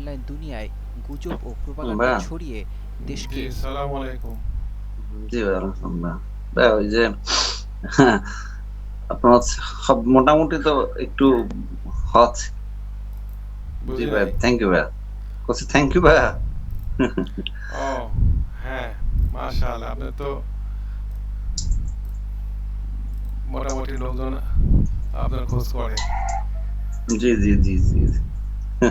Online দুনিয়ায় গুজব ও propaganda ভাইয়া। ছড়িয়ে দেশকে জি সালাম আলাইকুম। জি ভাই আলহামদুলিল্লাহ। ভাই ওই যে আপনার সব মোটামুটি তো একটু হচ্ছে জি ভাই? থ্যাংক ইউ ভাই বলছি থ্যাংক ইউ ভাই ও হ্যাঁ মাশাআল্লাহ আপনি তো মোটামুটি লোকজন আপনার খোঁজ করে জি জি জি জি।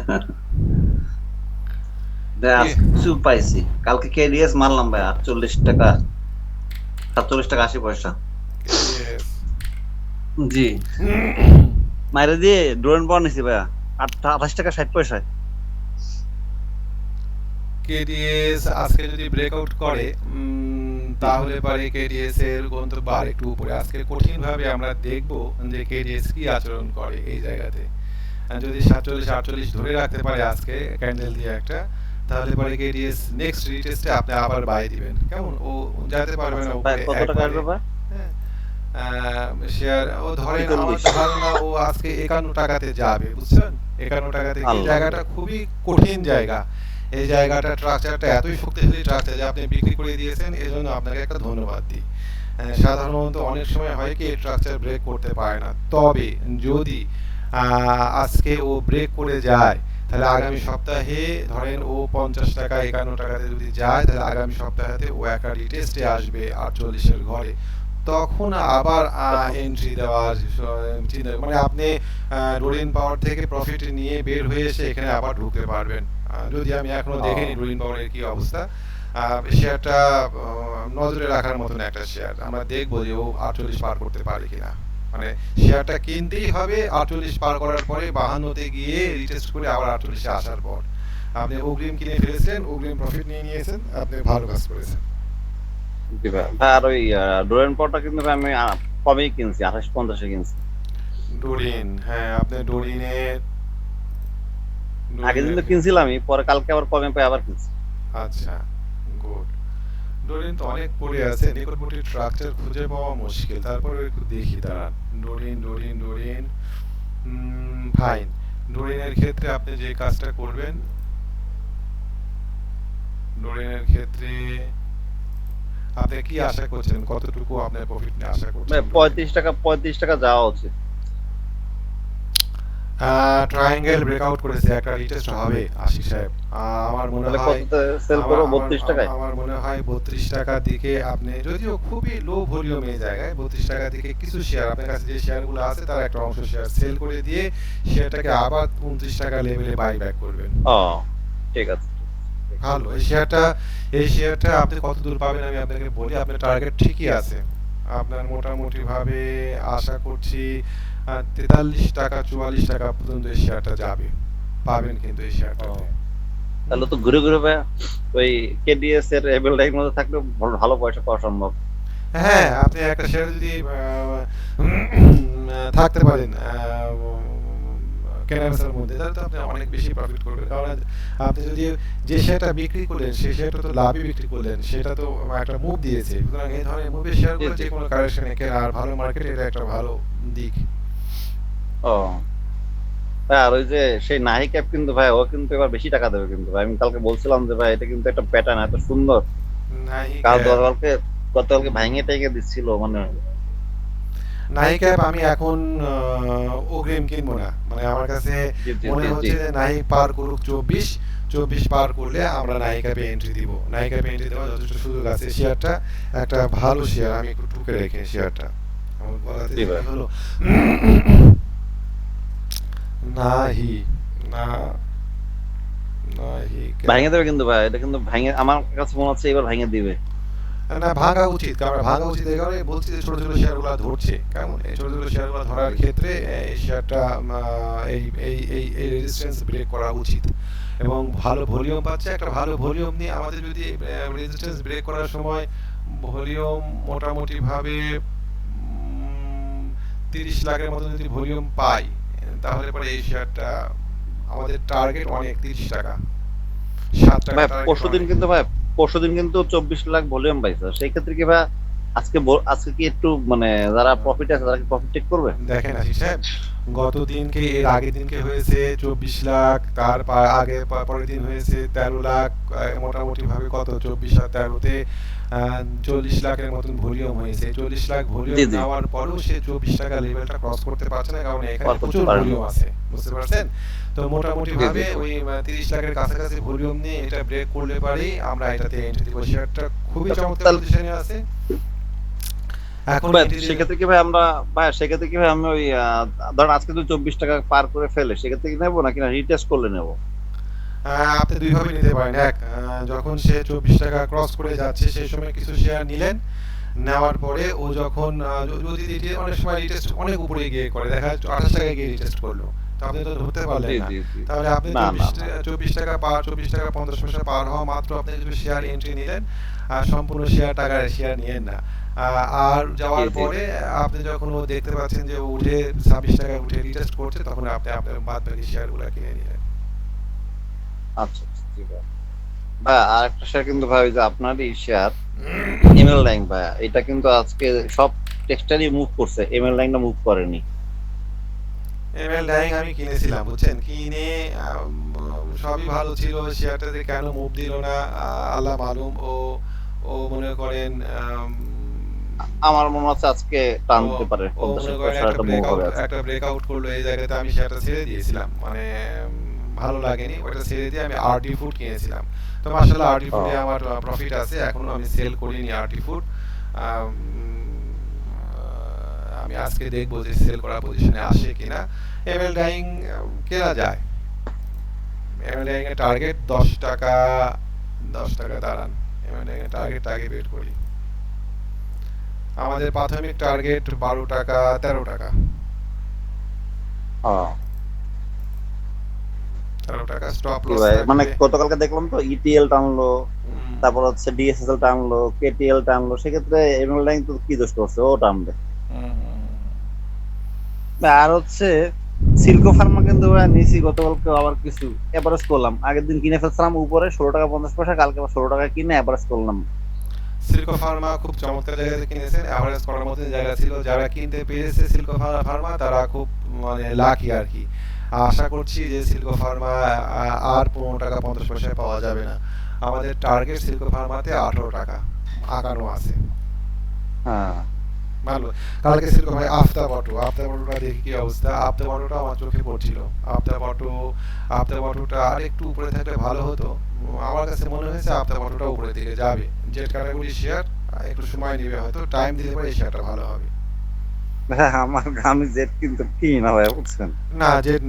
কিছু পাইছি। কালকে কেডিএস মারলাম ভাই আটচল্লিশ টাকা সাতচল্লিশ টাকা আশি পয়সা। জি। মাইরে দিয়ে ড্রোন পাওয়া নিছি ভাইয়া আঠাশ টাকা ষাট পয়সায় কেডিএস আজকে যদি ব্রেকআউট করে তাহলে পারে কেডিএস এর গন্তব্য আর একটু উপরে। আজকে কঠিন ভাবে আমরা দেখব যে কেডিএস কি আচরণ করে এই জায়গাতে। যদি সাতচল্লিশ আটচল্লিশ ধরে রাখতে পারে আজকে ক্যান্ডেল দিয়ে একটা তাহলে পরে কেডিএস নেক্সট রিটেস্টে আপনি আবার বাই দিবেন। কেমন? ও যেতে পারবে না উপরে কত টাকা একবারে। আসবে ভাই হ্যাঁ। শেয়ার ও ধরেন আমার ধারণা ও আজকে একান্ন টাকাতে যাবে বুঝছেন? একান্ন টাকাতে এই জায়গাটা খুবই কঠিন জায়গা। এই জায়গাটা স্ট্রাকচারটা এতই শক্তিশালী স্ট্রাকচার যে আপনি বিক্রি করে দিয়েছেন এই জন্য আপনাকে একটা ধন্যবাদ দিই। সাধারণত অনেক সময় হয় কি স্ট্রাকচার ব্রেক করতে পারে না। তবে যদি আজকে ও ব্রেক করে যায় তাহলে আগামী সপ্তাহে ধরেন ও পঞ্চাশ টাকা একান্ন টাকাতে যদি যায় তাহলে আগামী সপ্তাহেতে ও একটা রিটেস্টে আসবে আটচল্লিশের ঘরে। তখন আবার এন্ট্রি দেওয়ার চিন্তা মানে আপনি রোলিন পাওয়ার থেকে প্রফিট নিয়ে বের হয়ে এসে এখানে আবার ঢুকতে পারবেন। যদি আমি এখনও। দেখিনি রোলিন পাওয়ারের কি অবস্থা আহ, শেয়ারটা নজরে রাখার মতন একটা শেয়ার আমরা দেখব যে ও আটচল্লিশ পার করতে পারে কিনা। মানে শেয়ারটা কিনতেই হবে আটচল্লিশ পার করার পরে বাহান্নতে গিয়ে রিটেস্ট করে আবার আটচল্লিশে আসার পর। আপনি অগ্রিম কিনে ফেলেছেন অগ্রিম প্রফিট নিয়ে নিয়েছেন আপনি ভালো কাজ করেছেন। আর ওই ড্রোন পাওয়ারটা কিন্তু আমি কমেই কিনছি? আঠাশ পঞ্চাশে কিনছি। ডোরিন হ্যাঁ আপনি ডোরিনের আগের দিন তো কিনছিলামই পরে কালকে আবার কমে পাই আবার কিনছি। আচ্ছা গুড ডোরিন তো অনেক পড়ে আছে, নিকটবর্তী স্ট্রাকচার খুঁজে পাওয়া মুশকিল। তারপরে একটু দেখি, দাঁড়ান। Doreen Doreen Doreen. ফাইন। ডোরিনের ক্ষেত্রে আপনি যে কাজটা করবেন, ডোরিনের ক্ষেত্রে আপনি কি আশা করছেন? কতটুকু আপনার প্রফিট নিয়ে আশা করছেন? পঁয়ত্রিশ টাকা পঁয়ত্রিশ টাকা যাওয়া উচিত। ট্রায়াঙ্গেল ব্রেকআউট করেছে একটা রিটেস্ট হবে আশিক সাহেব। আমার মনে হয় সেল করব আমার- টাকায়? আমার মনে হয় বত্রিশ টাকার দিকে আপনি যদিও খুবই লো ভলিউম জায়গায় বত্রিশ টাকা দিকে কিছু শেয়ার আপনার কাছে যে শেয়ারগুলো আছে তার একটা অংশ শেয়ার সেল করে দিয়ে শেয়ারটাকে আবার উনত্রিশ টাকা লেভেলে বাই ব্যাক করবেন। ও ঠিক আছে। ভালো এই শেয়ারটা এই শেয়ারটা আপনি কত দূর পাবেন আমি আপনাকে বলি আপনার টার্গেট ঠিকই আছে। আপনার মোটামুটি ভাবে আশা করছি তেতাল্লিশ টাকা চুয়াল্লিশ টাকা পর্যন্ত এই শেয়ারটা যাবে। পাবেন কিন্তু এই শেয়ারটাতে তাহলে তো ঘুরে ঘুরে ওই কেডিএস এর এবেল লাইন মধ্যে থাকলে ভালো- ভালো পয়সা পাওয়া সম্ভব। হ্যাঁ আপনি একটা শেয়ার যদি থাকতে পারেন কেনাবেচার মধ্যে তাহলে তো আপনি অনেক বেশি প্রফিট করবেন। কারণ আপনি যদি যে শেয়ারটা বিক্রি করলেন সেই শেয়ারটা তো লাভে বিক্রি করলেন সেটা তো একটা মুভ দিয়েছে। সুতরাং এই ধরনের মুভের শেয়ারগুলো যে কোনো কারেকশনে কেনা আর ভালো মার্কেটে এটা একটা ভালো দিক। ও। আর ওই যে সেই কিন্তু ভাই ও কিন্তু এবার বেশি টাকা দেবে কিন্তু ভাই। আমি কালকে বলছিলাম যে ভাই এটা কিন্তু একটা প্যাটার্ন এত সুন্দর। কাল গতকালকে গতকালকে ভাঙে টাইগে দিচ্ছিল মানে অ্যাপ আমি এখন অগ্রিম কিনবো না। মানে আমার কাছে মনে। হচ্ছে যে নাইক পার করুক চব্বিশ। চব্বিশ পার করলে আমরা নাইক এন্ট্রি দিব। নাইক এন্ট্রি দেওয়ার যথেষ্ট সুযোগ আছে শেয়ারটা একটা ভালো শেয়ার আমি একটু টুকে রেখে শেয়ারটা আমার ভাই। হলো। নাহি না নাহি ভাঙে দেবে কিন্তু ভাই এটা কিন্তু ভাঙে আমার কাছে মনে হচ্ছে এবার ভাঙে দিবে। না ভাঙা উচিত কারণ ভাঙা উচিত এই কারণে বলছি যে ছোট ছোট শেয়ারগুলো ধরছে। কেমন? এই ছোট ছোট শেয়ারগুলো ধরার ক্ষেত্রে এই শেয়ারটা এই এই এই এই রেজিস্ট্যান্স ব্রেক করা উচিত। এবং ভালো ভলিউম পাচ্ছে একটা ভালো ভলিউম নিয়ে আমাদের যদি রেজিস্ট্যান্স ব্রেক করার সময় ভলিউম মোটামুটি ভাবে তিরিশ লাখের মতো যদি ভলিউম পাই তাহলে পরে এই শেয়ারটা আমাদের টার্গেট অনেক তিরিশ টাকা। সাত টাকা ভাই পরশুদিন কিন্তু ভাই পরশুদিন কিন্তু চব্বিশ লাখ ভলিউম পাইছে সেই ক্ষেত্রে কি ভাই আজকে আজকে কি একটু মানে যারা প্রফিট আছে তারা কি প্রফিট টেক করবে? দেখেন আশিস সাহেব গত দিনকে এর আগের দিনকে হয়েছে চব্বিশ লাখ তার আগে পরের দিন হয়েছে তেরো লাখ আহ, মোটামুটি ভাবে কত? চব্বিশ আর তেরোতে চল্লিশ লাখের মতন ভলিউম হয়েছে। চল্লিশ লাখ ভলিউম। নেওয়ার পরেও সে চব্বিশ টাকা লেভেলটা ক্রস করতে পারছে না কারণ এখানে প্রচুর পারে ভলিউম আছে। বুঝতে পারছেন? তো মোটামুটি। ভাবে ওই তিরিশ লাখের কাছাকাছি ভলিউম নিয়ে এটা ব্রেক করলে পারেই আমরা এটাতে এন্ট্রি দিব। শেয়ারটা খুবই চমৎকার পজিশনে আছে। এখন ভাই, entry দিলে- সেক্ষেত্রে কি ভাই আমরা ভাই সেক্ষেত্রে কি ভাই আমি ওই ধরেন আজকে যদি চব্বিশ টাকা পার করে ফেলে সেক্ষেত্রে কি নেব নাকি না রিটেস্ট করলে নেব? আপনি দুইভাবে নিতে পারেন। এক যখন সে চব্বিশ টাকা ক্রস করে যাচ্ছে সেই সময় কিছু শেয়ার নিলেন। নেওয়ার পরে ও যখন যদি অনেক সময় রিটেস্ট অনেক উপরে গিয়ে করে দেখা যাচ্ছে আঠাশ টাকায় গিয়ে রিটেস্ট করল। আপনি তো ধরতে পারলেন না। জি জি। তাহলে আপনি না, না, চব্বিশ টাকা পার চব্বিশ টাকা পঞ্চাশ পয়সা পার হওয়া মাত্র আপনি শেয়ার এন্ট্রি নিলেন আর সম্পূর্ণ শেয়ার টাকার শেয়ার নিয়েন না। আর যাওয়ার। পরে আপনি যখন ও দেখতে পাচ্ছেন যে উঠে ছাব্বিশ টাকা উঠে রিটেস্ট করছে তখন আপনি আপনার বাদ বাকি শেয়ারগুলো কিনে নিলেন। আচ্ছা আচ্ছা, ঠিক আছে ভাই আর একটা শেয়ার কিন্তু ভাই যে আপনারই শেয়ার এমএল লাইন ভাই এটা কিন্তু আজকে সব টেক্সটারই মুভ করছে এমএল লাইনটা মুভ করেনি। এমএল ডাইং আমি কিনেছিলাম বুঝছেন? কিনে সবই ভালো ছিল শেয়ারটাতে কেন মুভ দিল না? আল্লাহ মালুম ও ও মনে করেন আমার মনে হচ্ছে আজকে টান দিতে পারে একটা একটা মুভ হবে একটা ব্রেকআউট করল এই জায়গাতে আমি শেয়ারটা ছেড়ে দিয়েছিলাম। মানে ভালো লাগেনি ওটা ছেড়ে দিয়ে আমি আরটি ফুড কিনেছিলাম। তো মাশাআল্লাহ আরটি ফুডে আমার প্রফিট আছে এখনও আমি সেল করিনি আরটি ফুড আমি আজকে দেখব যে সেল করার পজিশনে আসে কিনা। এমএল ডাইং কেনা যায়। এমএল ডাইং এর টার্গেট দশ টাকা দশ টাকা দাঁড়ান। এমএল ডাইং এর টার্গেট আগে বের করি। আমাদের প্রাথমিক টার্গেট বারো টাকা তেরো টাকা। তেরো টাকা স্টপ লস মানে গতকালকে দেখলাম তো ইটিএল টানলো তারপর হচ্ছে ডিএসএসএল টানলো কেটিএল টানলো সেক্ষেত্রে এমএল লাইন তো কি দোষ করছে? ও টানবে আর হচ্ছে সিল্কো ফার্মা কিন্তু নিছি গতকালকে আবার কিছু এভারেজ করলাম। আগের দিন কিনে ফেলছিলাম উপরে ষোলো টাকা পঞ্চাশ পয়সা কালকে আবার ষোলো টাকা কিনে এভারেজ করলাম। সিল্কো ফার্মা খুব চমৎকার জায়গাতে কিনেছেন অ্যাভারেজ করার মতো জায়গা ছিল। যারা কিনতে পেরেছে সিল্কো ফার্মা তারা খুব মানে লাকি আর কি আশা করছি যে সিল্কো ফার্মা আর পনেরো টাকা পঞ্চাশ পয়সায় পাওয়া যাবে না। আমাদের টার্গেট সিল্কো ফার্মাতে আঠারো টাকা। আঁকানো আছে। হ্যাঁ। ভালো। কালকে সিল্কো ভাই আফতা বটো। আফতা বটোটা দেখি কি অবস্থা। আফতা বটোটা আমার চোখে পড়ছিল। আফতা বটো আফতা বটোটা আর একটু উপরে থাকলে ভালো হতো। আমার কাছে মনে হয়েছে আফতা বটোটা উপরের দিকে যাবে। জেট ক্যাটাগরি শেয়ার একটু সময় নেবে হয়তো টাইম দিলে পরে শেয়ারটা ভালো হবে। হ্যাঁ, আমার আমি জেট কিন্তু কিনি না ভাই বুঝছেন? না জেট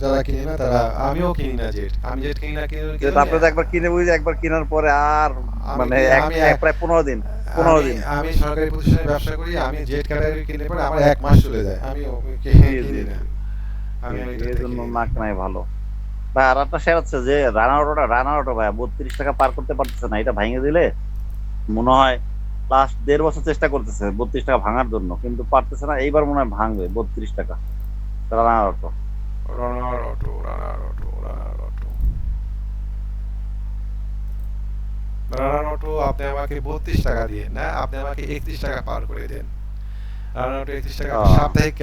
যারা কিনে না তারা আমিও কিনি না জেট আমি জেট কিনি না কিনে জেট আপনি তো একবার কিনে বুঝে একবার কেনার পরে আর মানে এক- আমি এক এক- প্রায় পনেরো দিন পনেরো দিন। আমি সরকারি প্রতিষ্ঠানে ব্যবসা করি আমি জেট ক্যাটাগরি কিনলে পরে আমার এক মাস চলে যায়। আমি কিনি না। আমি এই- জন্য নাক নাই ভালো। ভাই আর একটা শেয়ার হচ্ছে যে রানার অটোটা রানার অটো ভাই বত্রিশ টাকা পার করতে পারতেছে না এটা ভেঙে দিলে মনে হয় লাস্ট দেড় বছর চেষ্টা করতেছে বত্রিশ টাকা ভাঙার জন্য, কিন্তু পারতেছে না, এইবার মনে হয় ভাঙবে বত্রিশ টাকা। Runner auto runner auto runner auto runner auto runner auto আপনি আমাকে বত্রিশ টাকা দিয়ে না আপনি আমাকে একত্রিশ টাকা পার করে দেন। টাকা সাপ্তাহিক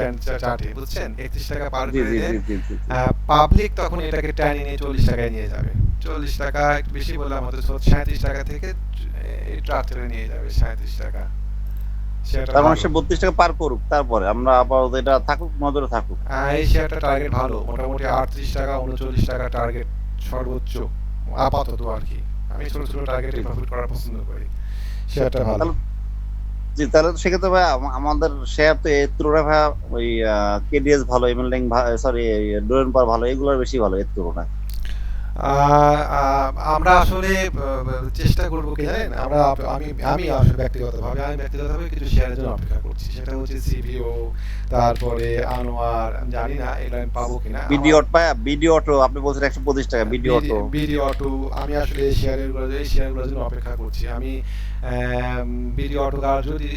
চার্টে বুঝছেন? একত্রিশ টাকা পার করে জি দেন জি জি জি জি। পাবলিক তখন এটাকে টানি নিয়ে চল্লিশ টাকায় নিয়ে যাবে। চল্লিশ টাকা একটু বেশি সাঁত্রিশ টাকা থেকে এই ট্রাক্টরে নিয়ে যাবে সাঁত্রিশ টাকা। সেটা তার মানে সে বত্রিশ টাকা পার করুক তারপরে আমরা আপাতত এটা থাকুক নজরে থাকুক। আহ, এই শেয়ারটা টার্গেট ভালো মোটামুটি আটত্রিশ টাকা উনচল্লিশ টাকা টার্গেট সর্বোচ্চ আপাতত আর কি। আমি ছোট ছোট টার্গেটে প্রফিট করা পছন্দ করি শেয়ারটা ভালো। জি, তাহলে তো সেক্ষেত্রে ভাই, আম- আমাদের শেয়ার তো এর তুলনায় ভাই, ওই কেডিএস ভালো এমএলএং সরি ডোরেন পার ভালো, এগুলোর বেশি ভালো, এর তুলনায়। আমরা আসলে চেষ্টা করব কি জানেন? আমরা আমি আমি আসলে ব্যক্তিগতভাবে আমি ব্যক্তিগতভাবে কিছু শেয়ারের জন্য অপেক্ষা করছি। সেটা হচ্ছে সিভিও তারপরে আনোয়ার জানি না এগুলো আমি পাবো কিনা। বিডি অটো পায় বিডি অটো আপনি বলছেন একশো পঁচিশ টাকা বিডি অটো বিডি অটো আমি আসলে শেয়ারের এই শেয়ারগুলোর জন্য অপেক্ষা করছি। আমি বিডি অটো কার যদি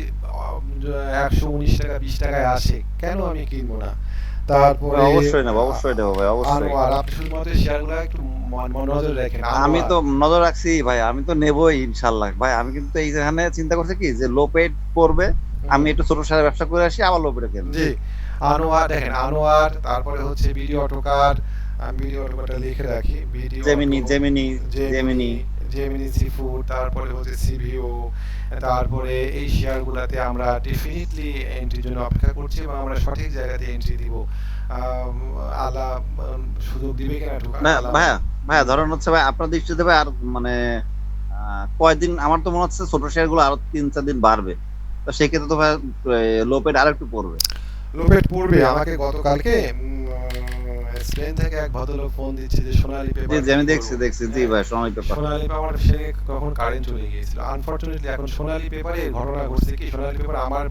একশো উনিশ টাকা বিশ টাকায় আসে কেন আমি কিনবো না? তারপরে অবশ্যই নেব অবশ্যই নেব ভাই অবশ্যই। আনোয়ার আপনি শুধুমাত্র শেয়ারগুলো একটু মন রাখেন। আমি তো নজর রাখছি ভাই আমি তো নেবই ইনশাল্লাহ। ভাই আমি কিন্তু এইখানে চিন্তা করছি কি যে লো পেড পড়বে আমি একটু ছোট সারে ব্যবসা করে আসি আবার লো পেডে জি আনোয়ার দেখেন আনোয়ার তারপরে হচ্ছে ভিডিও অটোকার আমি ভিডিও অটোকারটা লিখে রাখি video Gemini Gemini Gemini Gemini seafood তারপরে হচ্ছে সিভিও তারপরে এই শেয়ারগুলোতে আমরা ডেফিনেটলি এন্ট্রির জন্য অপেক্ষা করছি এবং আমরা সঠিক জায়গাতে এন্ট্রি দিব। আল্লাহ সুযোগ দিবে কিনা ভাইয়া ভাইয়া ধরেন হচ্ছে ভাই আপনার দৃষ্টিতে ভাই আর মানে আহ, কয়দিন আমার তো মনে হচ্ছে ছোট শেয়ারগুলো আরও তিন চার দিন বাড়বে। তো সেক্ষেত্রে তো ভাই লোপেট আর একটু পড়বে। লোপেট পড়বে। আমাকে গতকালকে স্পেন থেকে এক ভদ্রলোক ফোন দিচ্ছে যে সোনালী পেপার জি আমি দেখছি দেখছি। জি ভাই সময় পেপার সোনালী পেপার সে কখন কারেন্ট চলে গিয়েছিল। আনফরচুনেটলি এখন সোনালী পেপারে ঘটনা ঘটছে কি? সোনালী পেপার আমার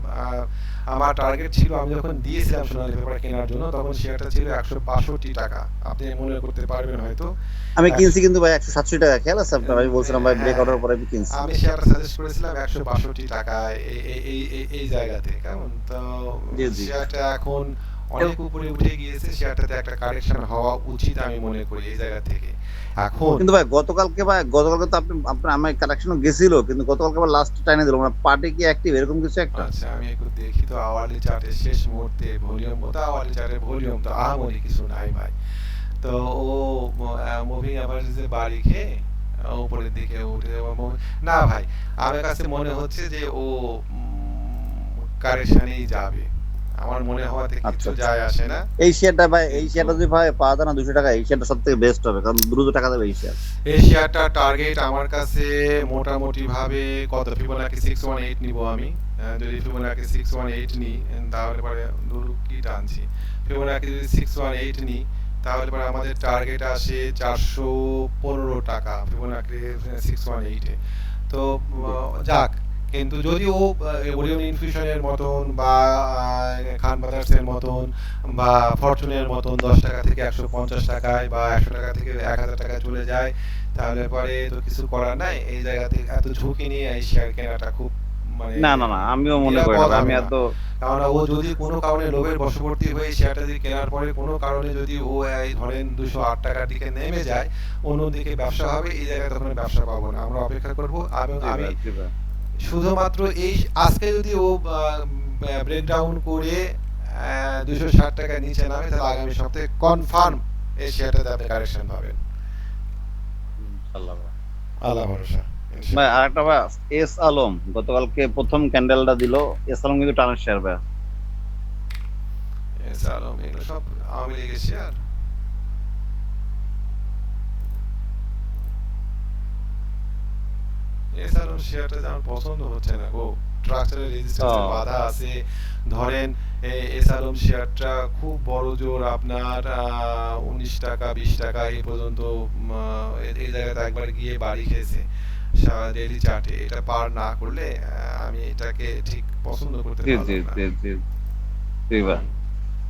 আমার টার্গেট ছিল। আমি যখন দিয়েছিলাম সোনালী পেপার কেনার জন্য তখন শেয়ারটা ছিল একশো বাষট্টি টাকা। আপনি মনে করতে পারবেন হয়তো। আমি কিনছি কিন্তু ভাই একশো সাতষট্টি টাকা। খেয়াল আছে আপনার? আমি বলছিলাম ভাই ব্রেক আউটের পরে আমি কিনছি। আমি শেয়ারটা সাজেস্ট করেছিলাম একশো বাষট্টি টাকা এই- এই- এই জায়গাতে। কেমন? তো। শেয়ারটা এখন অনেক উপরে উঠে গিয়েছে শেয়ারটাতে একটা কারেকশন হওয়া উচিত আমি মনে করি এই জায়গা থেকে। এখন কিন্তু ভাই গতকালকে ভাই গতকালকে তো আপনি আপনার আমার কালেকশনও গেছিল কিন্তু গতকালকে আবার লাস্ট টাইনে দিল মানে পার্টি কি অ্যাক্টিভ এরকম কিছু একটা? আচ্ছা আমি একটু দেখি তো আওয়ারলি চার্টের শেষ মুহূর্তে ভলিউম তো আওয়ারলি চার্টের ভলিউম তো আহামরি কিছু নাই ভাই। তো ও মুভিং অ্যাভারেজে বাড়ি খেয়ে উপরের দিকে উঠে না ভাই আমার কাছে মনে হচ্ছে যে ও কারেকশনেই যাবে। আমার মনে হওয়াতে কিছু আচ্ছা, আচ্ছা। যায় আসে না। এই শেয়ারটা ভাই এই শেয়ারটা যদি ভাই পাওয়া যায় না দুশো টাকা এই শেয়ারটা সব থেকে বেস্ট হবে কারণ দ্রুত টাকা দেবে এই শেয়ার এই শেয়ারটার টার্গেট আমার কাছে মোটামুটি ভাবে কত? ফিবোনাকি সিক্স ওয়ান এইট নিবো আমি। যদি ফিবোনাকি সিক্স ওয়ান এইট নিই তাহলে পরে ধরু কি টানছি। ফিবোনাকি যদি সিক্স ওয়ান এইট নিই তাহলে পরে আমাদের টার্গেট আসে চারশো পনেরো টাকা ফিবোনাকি সিক্স ওয়ান এইটে তো যাক কিন্তু যদি ও ওরিয়ন ইনফিউশনের মতন বা খান ব্রাদার্সের মতন বা ফরচুনের মতন দশ টাকা থেকে একশো পঞ্চাশ টাকায় বা একশো টাকা থেকে এক হাজার টাকায় চলে যায় তাহলে পরে তো কিছু করার নাই। এই জায়গাতে এত ঝুঁকি নিয়ে এই শেয়ার কেনাটা খুব মানে না না না আমিও মনে করি না আমি এত কারণ ও যদি কোনো কারণে লোভের বশবর্তী হয়ে শেয়ারটা যদি কেনার পরে কোনো কারণে যদি ও এই ধরেন দুশো আট টাকার দিকে নেমে যায় অন্যদিকে ব্যবসা হবে এই জায়গায় তখন ব্যবসা পাবো না। আমরা অপেক্ষা করব আমি। শুধুমাত্র এই আজকে যদি ও ব্রেকডাউন করে দুশো ষাট টাকা নিচে নামে তাহলে আগামী সপ্তাহে কনফার্ম এই শেয়ারটাতে আপনি কারেকশন পাবেন। আল্লাহ ভরসা ভাই আরেকটা ভাই এস আলম গতকালকে প্রথম ক্যান্ডেলটা দিল। এস আলম কিন্তু টানার শেয়ার ভাই। সালাম এগুলো সব আওয়ামী লীগের শেয়ার এছাড়াও শেয়ারটা আমার পছন্দ হচ্ছে না গো। ট্রাক্টরের রেজিস্ট্যান্সের বাধা আছে। ধরেন এসআরএম শেয়ারটা খুব বড় জোর আপনার উনিশ টাকা বিশ টাকা এই পর্যন্ত এই- জায়গাতে একবার গিয়ে বাড়ি খেয়েছে। ডেলি চার্টে এটা পার না করলে আমি এটাকে ঠিক পছন্দ করতে পারলাম না।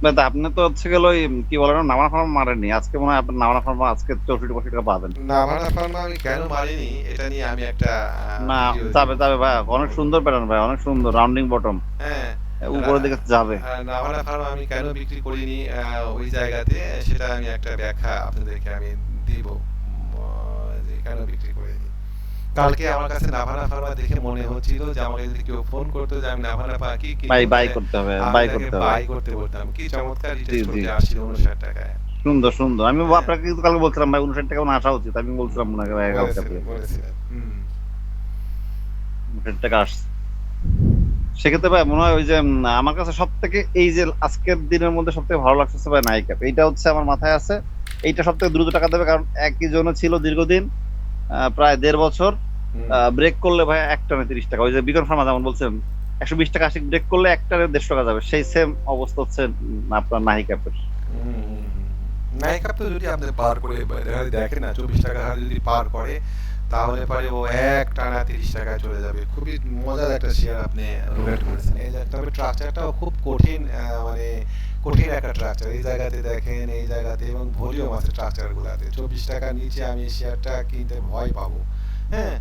তা আপনি তো হচ্ছে গেল কি বলে না নামানা ফার্ম মারেননি। আজকে মনে হয় আপনার নামানা ফার্ম আজকে চৌষট্টি পঁয়ষট্টি টাকা পাবেন। নাভানা ফার্মা আমি কেন মারিনি? এটা নিয়ে আমি একটা না যাবে যাবে ভাই অনেক সুন্দর প্যাটার্ন ভাই অনেক সুন্দর রাউন্ডিং বটম হ্যাঁ। উপরের দিকে যাবে। নাভানা ফার্মা আমি কেন বিক্রি করিনি? ওই জায়গাতে সেটা আমি একটা ব্যাখ্যা আপনাদেরকে আমি দিব যে কেন বিক্রি কালকে আমার কাছে নাভানা ফার্মা দেখে মনে হচ্ছিল যে আমাকে যদি কেউ ফোন করতো যে আমি নাভানা পা কি কি বাই বাই করতে হবে বাই করতে হবে। বাই করতে বলতাম। কি চমৎকার জি, রিটেস্ট করতে আসছিল উনষাট টাকায়। সুন্দর সুন্দর। আমি। আপনাকে কিন্তু কালকে বলছিলাম ভাই উনষাট টাকা মনে আসা উচিত। আমি বলছিলাম ভাই কালকে হুম। টাকা আসছে। সেক্ষেত্রে ভাই মনে হয় ওই যে আমার কাছে সব থেকে এই যে আজকের দিনের মধ্যে সব থেকে ভালো লাগছে ভাই নাইকাপ এইটা হচ্ছে আমার মাথায় আছে। এইটা সব থেকে দ্রুত টাকা দেবে কারণ একই জন্য ছিল দীর্ঘদিন। প্রায় দেড় বছর। ব্রেক করলে ভাই একটানে তিরিশ টাকা। ওই যে বিকন ফার্মা যেমন বলছেন একশো বিশ টাকা আশি ব্রেক করলে একটানে দেড়শো টাকা যাবে। সেই সেম অবস্থা হচ্ছে আপনার নাহি ক্যাপের নাইকাপ তো যদি আপনি পার করে দেখা- দেখেন না চব্বিশ টাকা যদি পার করে তাহলে পরে ও এক টানা তিরিশ টাকায় চলে যাবে। খুবই মজার একটা শেয়ার আপনি রোটেট করেছেন। এই তবে স্ট্রাকচারটাও খুব কঠিন মানে কঠিন একটা স্ট্রাকচার এই জায়গাতে দেখেন এই জায়গাতে এবং ভলিউম আছে স্ট্রাকচার গুলাতে চব্বিশ টাকার নিচে আমি শেয়ারটা কিনতে ভয় পাবো। হ্যাঁ?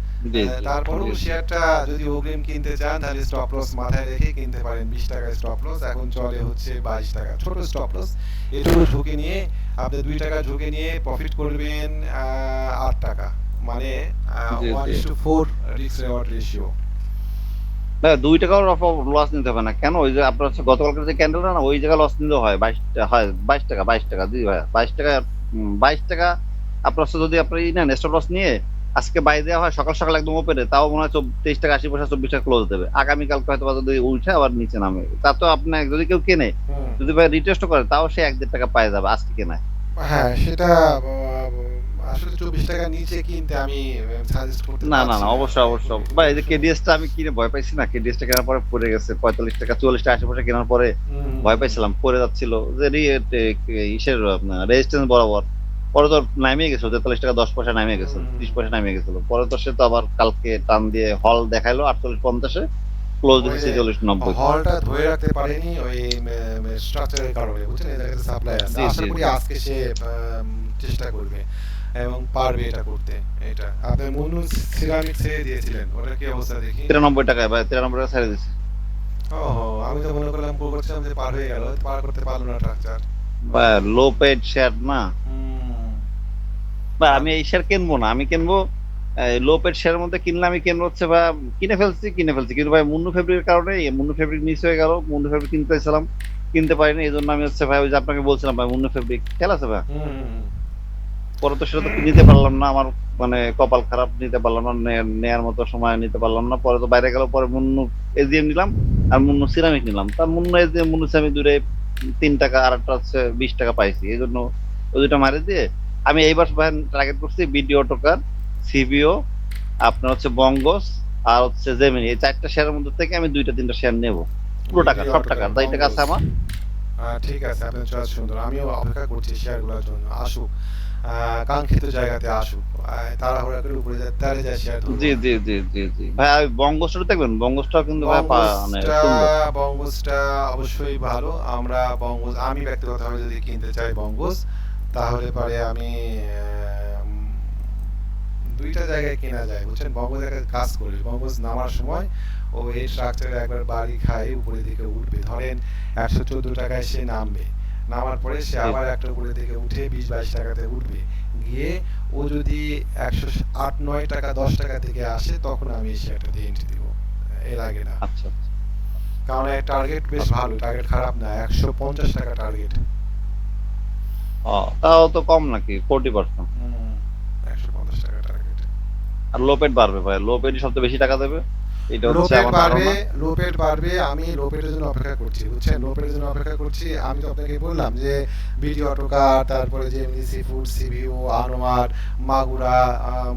তারপরেও শেয়ারটা যদি অগ্রিম কিনতে চান তাহলে স্টপ লস মাথায় রেখে কিনতে পারেন। বিশ টাকায় স্টপ লস এখন চলে হচ্ছে বাইশ টাকা। ছোট স্টপ লস এটুকু ঝুঁকি নিয়ে আপনি দুই টাকা ঝুঁকি নিয়ে প্রফিট করবেন আহ, আট টাকা। মানে জি, one G. Is to four risk reward ratio ভাই দুই টাকাও লস নিতে হবে না। কেন? ওই যে আপনার হচ্ছে গতকালকে যে ক্যান্ডেলটা না ওই জায়গায় লস নিতে হয় বাইশ হয় বাইশ টাকা বাইশ টাকা জি ভাই বাইশ টাকা বাইশ টাকা আপনার হচ্ছে যদি ই নেন স্টপ লস নিয়ে আজকে বাই দেওয়া হয় সকাল সকাল একদম ওপেনে তাও মনে হয় তেইশ টাকা আশি পয়সা চব্বিশ টাকা ক্লোজ দেবে। আগামীকালকে হয়তো বা যদি উঠে আবার নিচে নামে। তা তো আপনার যদি কেউ কেনে যদি ভাই রিটেস্ট করে তাও সে এক দেড় টাকা পাই যাবে আজকে কেনায়। হ্যাঁ সেটা আসলে চব্বিশ টাকার নিচে কিনতে আমি সাজেস্ট করতে না না না অবশ্যই অবশ্যই। ভাই এই যে কেডিএসটা আমি কিনে ভয় পাইছি না। কেডিএসটা কেনার পরে পড়ে গেছে পঁয়তাল্লিশ টাকা চুয়াল্লিশ টাকা আশি পয়সা কেনার পরে ভয় পাইছিলাম পড়ে যাচ্ছিল। যে ইসের রেজিস্ট্যান্স বরাবর। পরে তো নামিয়ে গেছিল তেতাল্লিশ টাকা দশ পয়সা নামিয়ে গেছিল ত্রিশ পয়সা নামিয়ে গেছিল। পরে তো সে তো আবার কালকে টান দিয়ে হল দেখাইলো আটচল্লিশ পঞ্চাশে ক্লোজ দিচ্ছে চল্লিশ নব্বই। হলটা ধরে রাখতে পারেনি ওই স্ট্রাকচারের কারণে বুঝছেন? সাপ্লাই আছে। আশা করি আজকে সে চেষ্টা করবে। এবং পারবে এটা করতে এটা। আপনি সিরামিক ছেড়ে দিয়েছিলেন ওটা কি অবস্থা দেখি? তিরানব্বই টাকায় ভাই তিরানব্বই টাকা ছেড়ে ও আমি তো মনে করলাম যে পার হয়ে গেল পার করতে পারল না স্ট্রাকচার ভাই লো পেড শেয়ার না? ভাই আমি এই শেয়ার কিনবো না আমি কিনবো লো পেড শেয়ার মধ্যে কিনলে আমি কিনবো হচ্ছে বা কিনে ফেলছি কিনে ফেলছি কিন্তু ভাই মুন্নু ফেব্রিকের কারণে মুন্নু ফেব্রিক মিস হয়ে গেল মুন্নু ফেব্রিক কিনতে চাইছিলাম কিনতে পারিনি এই জন্য আমি হচ্ছে ভাই ওই যে আপনাকে বলছিলাম ভাই মুন্নু ফেব্রিক খেলা আছে ভাই? পরে তো সেটা তো নিতে পারলাম না আমার মানে কপাল খারাপ নিতে পারলাম না নেয়ার মতো সময় নিতে পারলাম না। পরে তো বাইরে গেল পরে মুন্নু এজিএম নিলাম আর মুন্নু সিরামিক নিলাম। তার মুন্নু এজিএম মুন্নু সিরামিক দূরে তিন টাকা আর একটা হচ্ছে বিশ টাকা পাইছি। এই জন্য ওই দুটা মারি দিয়ে আমি এইবার টার্গেট করছি বিডিও টোকার সিবিও আপনার হচ্ছে বঙ্গস আর হচ্ছে জেমিনি এই চারটা শেয়ারের মধ্যে থেকে আমি দুইটা তিনটা শেয়ার নেব। পুরো টাকা সব টাকা তাই টাকা আছে আমার। ঠিক আছে আপনার চয়েস সুন্দর আমিও অপেক্ষা করছি শেয়ারগুলোর জন্য। আসুক। কাঙ্ক্ষিত জায়গাতে আসুক তাড়াহুড়া করে উপরে যায় তারে যায় শেয়ার জি জি জি জি জি। ভাই দেখবেন কিন্তু ভাই মানে বঙ্গসটা অবশ্যই ভালো। আমরা বঙ্গস আমি ব্যক্তিগতভাবে যদি কিনতে চাই বঙ্গস তাহলে পরে আমি দুইটা জায়গায় কেনা যায় বুঝছেন? বঙ্গস একটা কাজ করি বঙ্গস নামার সময় ও এই স্ট্রাকচারে একবার বাড়ি খায় উপরের দিকে উঠবে। ধরেন একশো চোদ্দ টাকায় সে নামবে। নামার পরে সে আবার একটা উপরের দিকে উঠে বিশ বাইশ টাকাতে উঠবে। গিয়ে ও যদি একশো আট নয় টাকা দশ টাকা থেকে আসে তখন আমি শেয়ারটা দিয়ে এন্ট্রি দিব। এর আগে না। আচ্ছা আচ্ছা। কারণ এর টার্গেট বেশ ভালো টার্গেট খারাপ না একশো পঞ্চাশ টাকা টার্গেট তাও তো কম নাকি? ফোরটি পার্সেন্ট একশো পঞ্চাশ টাকা টার্গেট আর লো পেড বাড়বে ভাই লো পেডই সবচেয়ে বেশি টাকা দেবে? এটা হচ্ছে আমার ধারণা। লোপেট বাড়বে আমি লোপেটের জন্য অপেক্ষা করছি বুঝছেন? লোপেটের জন্য অপেক্ষা করছি। আমি তো আপনাকে বললাম যে বিডি অটোকার তারপরে যে seafood CVO Anwar Magura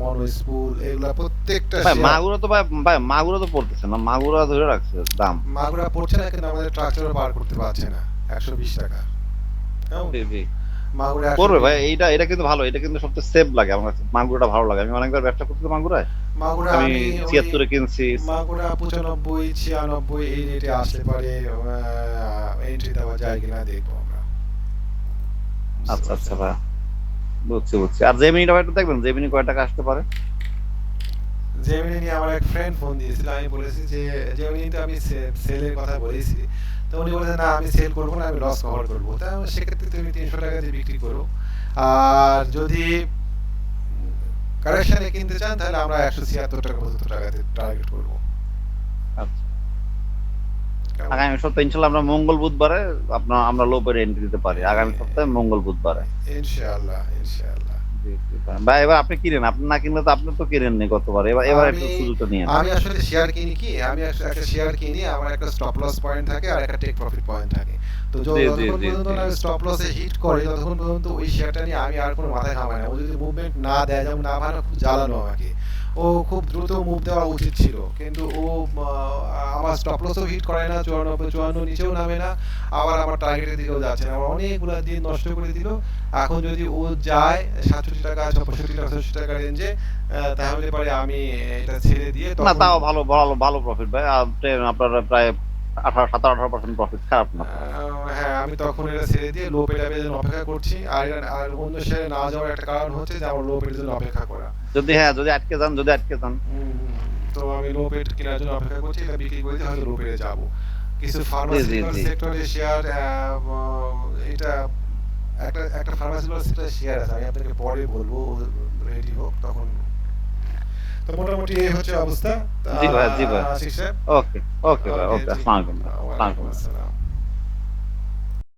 মনো স্কুল এগুলা প্রত্যেকটা ভাই মাগুরা তো ভাই ভাই মাগুরা তো পড়তেছে না মাগুরা ধরে রাখছে দাম। মাগুরা পড়ছে না কিন্তু আমাদের ট্রাকচারও পার করতে পারছে না একশো বিশ টাকা। কেমন? করবে ভাই এটা কিন্তু ভালো এটা কিন্তু সবচেয়ে সেফ লাগে আমার মাগুরাটা ভালো লাগে। আমি অনেকবার ব্যবসা করছি তো মাগুরায়। মাগুরা আমি ছিয়াত্তরে কিনছি। মাগুরা পঁচানব্বই ছিয়ানব্বই এই রেটে আসলে পারে এন্ট্রি দেওয়া যায় কিনা দেখব আমরা। আচ্ছা আচ্ছা ভাই। বুঝছি বুঝছি। আর জেমিনিটা একটু দেখবেন জেমিনি কয় টাকা আসতে পারে? জেমিনি নিয়ে আমার এক ফ্রেন্ড ফোন দিয়েছিল আমি বলেছি যে জেমিনি তো আমি সেলের কথা বলেছি। তো উনি বলেছে না আমি সেল করব না আমি লস কভার করব। তা আমি, সেক্ষেত্রে তুমি তিনশো টাকা দিয়ে বিক্রি করো। আর যদি কারেকশানে কিনতে চান তাহলে আমরা একশো ছিয়াত্তর টাকা পঁচাত্তর টাকাতে টার্গেট করব। আচ্ছা। আগামী সপ্তাহে ইনশাল্লাহ আমরা মঙ্গল বুধবারে আপনার আমরা লো পেড এন্ট্রি দিতে পারি। আগামী সপ্তাহে মঙ্গল বুধবারে। ইনশাআল্লাহ ইনশাআল্লাহ। ভাই। এবার আপনি কিনেন আপনি না কিনলে তো আপনি তো কিনেননি গতবার। এবার এবার একটু সুযোগটা নিয়ে আমি আসলে শেয়ার কিনি কি? আমি একটা শেয়ার কিনি আমার একটা স্টপ লস পয়েন্ট থাকে আর একটা টেক প্রফিট পয়েন্ট থাকে। তো যতক্ষণ পর্যন্ত। স্টপ লসে হিট করে ততক্ষণ পর্যন্ত ওই শেয়ারটা নিয়ে আমি আর কোনো মাথায় ঘামাই না। ও যদি মুভমেন্ট না দেয় যেমন না ভালো খুব জ্বালানো আমাকে ও খুব দ্রুত মুভ দেওয়া উচিত ছিল। কিন্তু ও আমার স্টপ লসও হিট করে না চুয়ান্ন চুয়ান্ন নিচেও নামে না। আবার আমার টার্গেটের দিকেও যাচ্ছে না। আমার অনেকগুলো দিন নষ্ট করে দিল। এখন যদি ও যায় সাতষট্টি টাকা পঁয়ষট্টি টাকা ছষট্টি টাকা রেঞ্জে তাহলে পরে আমি এটা ছেড়ে দিয়ে না তাও ভালো ভালো ভালো প্রফিট ভাই। আপনি আপনার প্রায় আঠারো সতেরো আঠারো পার্সেন্ট প্রফিট খারাপ না। হ্যাঁ আমি তখন এটা ছেড়ে দিয়ে লো জন্য অপেক্ষা করছি। আর আর অন্য শেয়ারে না যাওয়ার একটা কারণ হচ্ছে যে আমার লো পেটের জন্য অপেক্ষা করা। যদি হ্যাঁ যদি আটকে যান যদি আটকে যান। তো আমি লো পেট কেনার জন্য অপেক্ষা করছি এটা বিক্রি করে দিয়ে হয়তো লো যাব। কিছু ফার্মাসিউটিক্যাল জি। সেক্টরের শেয়ার এটা একটা একটা ফার্মাসিউটিক্যাল সেক্টরের শেয়ার আছে। আমি আপনাকে পরে বলব রেডি হোক তখন। তো মোটামুটি এই হচ্ছে অবস্থা। জি ভাই, জি ভাই। ওকে ওকে ভাই ওকে আসসালামু আলাইকুম। আসসালাম।